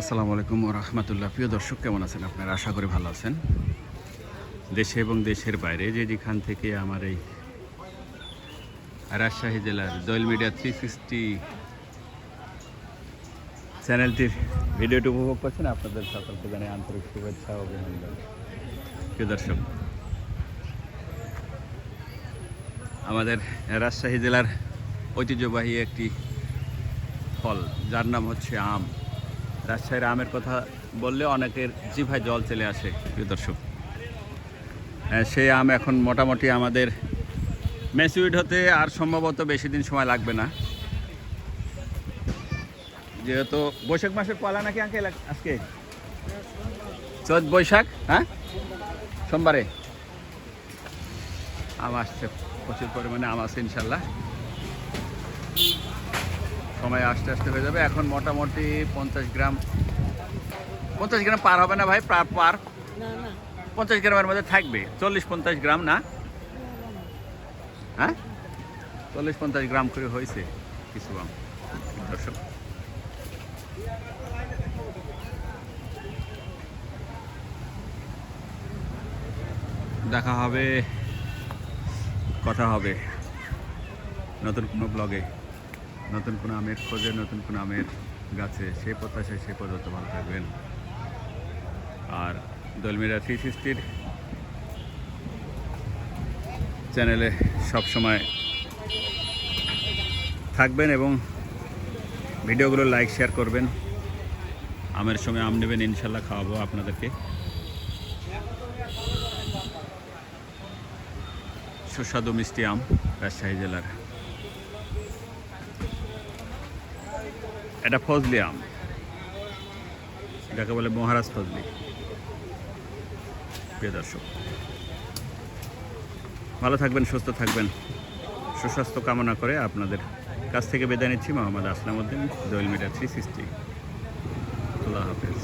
আসসালামু আলাইকুম রহমতুল্লাহ। প্রিয় দর্শক, কেমন আছেন আপনারা? আশা করি ভালো আছেন। দেশে এবং দেশের বাইরে যে যেখান থেকে আমার এই রাজশাহী জেলার দোয়েল মিডিয়া থ্রি সিক্সটি চ্যানেলটির ভিডিওটি উপভোগ করছেন আপনাদের সকলকে জানাই আন্তরিক শুভেচ্ছা অভিনন্দন। প্রিয় দর্শক, আমাদের রাজশাহী জেলার ঐতিহ্যবাহী একটি ফল, যার নাম হচ্ছে আম। রাজশাহীর আমের কথা বললে অনেকের জিভায় জল চলে আসে, প্রিয় দর্শক। সেই আম এখন মোটামুটি আমাদের ম্যাচুইড হতে আর সম্ভবত বেশি দিন সময় লাগবে না। যেহেতু বৈশাখ মাসের পয়লা নাকি আঙ্কেল আজকে? চোদ্দ বৈশাখ হ্যাঁ? সোমবারে। আম আসছে প্রচুর পরিমাণে, আম আছে ইনশাল্লাহ। সময় আস্তে আস্তে হয়ে যাবে। এখন মোটামুটি পঞ্চাশ গ্রাম পঞ্চাশ গ্রাম পার হবে না ভাই পার পার। পঞ্চাশ গ্রামের মধ্যে থাকবে। চল্লিশ পঞ্চাশ গ্রাম না? হ্যাঁ? চল্লিশ পঞ্চাশ গ্রাম করে হয়েছে কিছু আম। দর্শক। দেখা হবে কথা হবে। নতুন কোনো ব্লগে নতুন কোনো আমের খোঁজে, নতুন কোনো আমের গাছে সেই প্রত্যাশায় সেই পর্যন্ত ভালো থাকবেন। আর দলমিরা থ্রি সিক্সটির চ্যানেলে সব সময় থাকবেন এবং ভিডিওগুলো লাইক, শেয়ার করবেন। আমের সময় আম নেবেন, ইনশাল্লাহ খাওয়াবো আপনাদেরকে। সুস্বাদু মিষ্টি আম রাজশাহী জেলার এটা ফজলি আম। যাকে বলে মহারাজ ফজলি। প্রিয় দর্শক, ভালো থাকবেন, সুস্থ থাকবেন। সুস্বাস্থ্য কামনা করে আপনাদের কাছ থেকে বেদায় নিচ্ছি। Mohammad Aslamuddin Doel meter three sixty আল্লাহ হাফেজ।